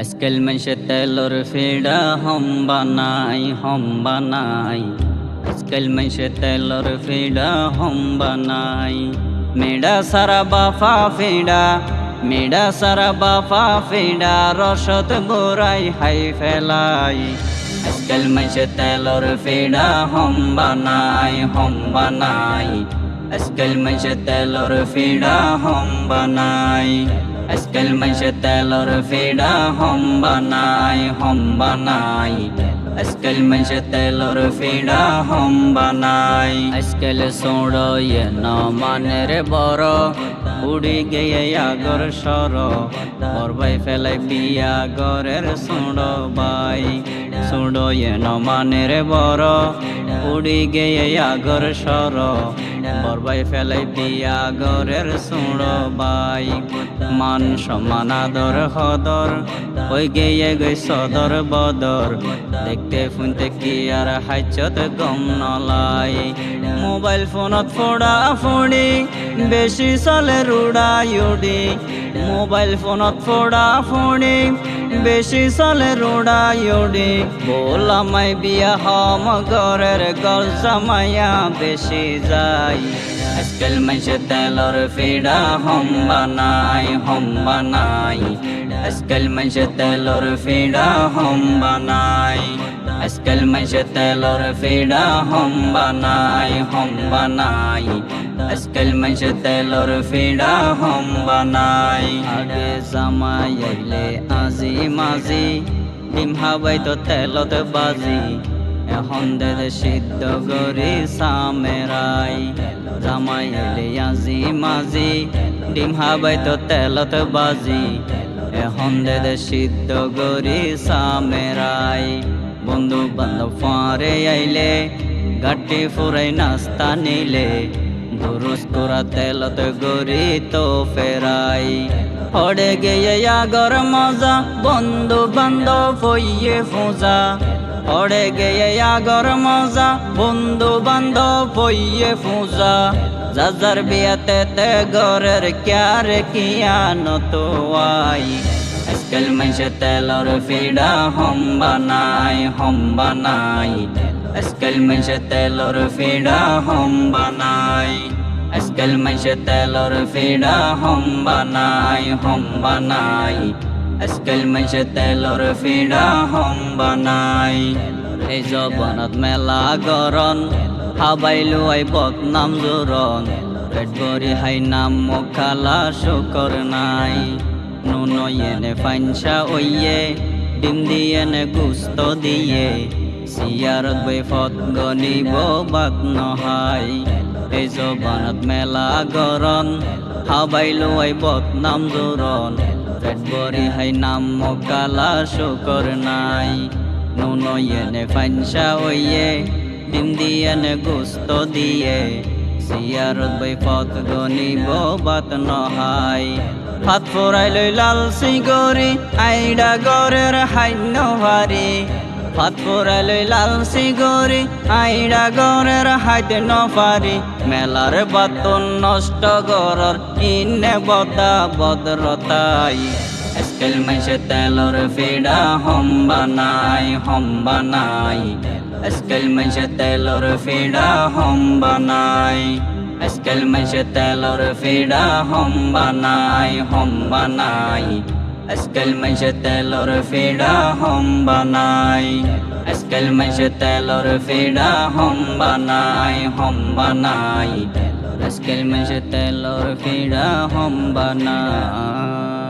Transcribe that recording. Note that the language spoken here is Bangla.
আজকাল মেশে তেলর ফেডা হম বানাই হম বানাই। আজকাল মেশে তেলর ফেডা হম বানাই। মেডা সারা বাফা ফেডা, মেডা সারা বাফা ফেডা রসত বোরাই হাই ফেলাই। আজকাল মেশে তেলর ফেডা হম বানাই হম বানাই। আজকাল মেশে তেলর ফেডা হম বানাই। আজকাল মেশে তেলর ফেডা হম বানাই হম বানাই। আজকাল মেশে তেলর ফেডা হম বানাই। আজকাল সোড়ো ইয়ে ন মানের বড়। উড়ি গিয়ে আগর সর। বরবাই ফেলাই বিয়া গরের সোড়ো বাই সোড়ো ইয়ে ন মানের বড়। উড়ি গিয়ে আগর সর। বরবাই ফেলাই বিয়া গরের সোড়ো বাই। মান সমান আদর, হদর, ওই গেয়ে গই সদর বদর। দেখতে শুনতে কি আর হাইচত গম নলাই। মোবাইল ফোনত ফোড়া ফোড়ি, বেশি চলে রুড়া ইউডি। মোবাইল ফোনত ফোড়া ফোড়ি, বেশি চলে রুড়া ইউডি। বোলামাই বিয়া হম ঘরের গল জামাইয়া বেশি যায়। আজকাল মেশে তেলর ফেডা হম বানাই হম বানাই। আজকাল মেশে তেলর ফেডা হম বানাই। আজকাল মেশে তেলর ফেডা হম বানাই হম বানাই। আজকাল তেলর ফেডা হম বানাই। আগে জামাই আইলে আজি মাজি ডিম হাবাই তো তেলত বাজি। এখন দে সিদ্ধ গরি সামেরাই। জামাই এলে আজি মাজি, ডিম হাবাই তো তেলত বাজি। এখন দে সিদ্ধ গরি সামেরাই। বন্ধু বান্ধব ফাঁড়ে আইলে গাটি ফুরাই নাস্তা নিলে। দুরুস তোরা তেলত গরি তো ফেরাই। হড়ে গিয়ে আগর মজা, বন্ধু বান্ধব হইয়ে ফোজা হড়ে গিয়ে আগর মজা, বন্ধু বান্ধব হইয়ে ফোজা যাজার বিয়াতে তে ঘরের ক্যার কিয়া নতো আই। আজকাল মেশে তেলর ফিডা হম বানাই হম বানাই আজকাল মেশে তেলর ফিডা হম বানাই আজকাল মেশে তেলর ফিডা হম বানাই হম বানাই আজকাল মেশে তেলর ফিডা হম বানাই এই জবনত মেলা গরন হাবাইলো আই বদনাম জোরন পেট হাই নাম মুখালা শুকর নাই নুন এনে ফাইনসা ওইয়ে ডিম দিয়ে নে গুস্ত দিয়ে সিয়ারত বই ফত গনিব বাত নহাই। এই জবানত মেলা গরন হাবাইলো আই বদনাম জোরন পেট ভরি হাই নাম মকালা শুকর নাই। নুন এনে ফাইনসা ওইয়ে ডিম দিয়ে নে গুস্ত দিয়ে। সিয়ারত বই ফত গনিব বাত নহাই। হাত ফোরাই লই লাল সিগরি আইডা গরের হাইন্য ভারি। ফোরাই লই লাল সিগরি আইডা গরের হাইতে নফারি। মেলার বাতন নষ্ট গরর ইনে বদা বদরতাই আজকাল মেশে তেলর ফিডা হম বানাই হম বানাই আজকাল মেশে তেলর ফিডা হম বানাই আজকাল মেশে তেলর ফিডা হম বানাই হম বানাই আজকাল মেশে তেলর ফিডা হম বানাই। আজকাল মেশে তেলর ফিডা হম বানাই হম বানাই। আজকাল মেশে তেলর ফিডা হম বানাই।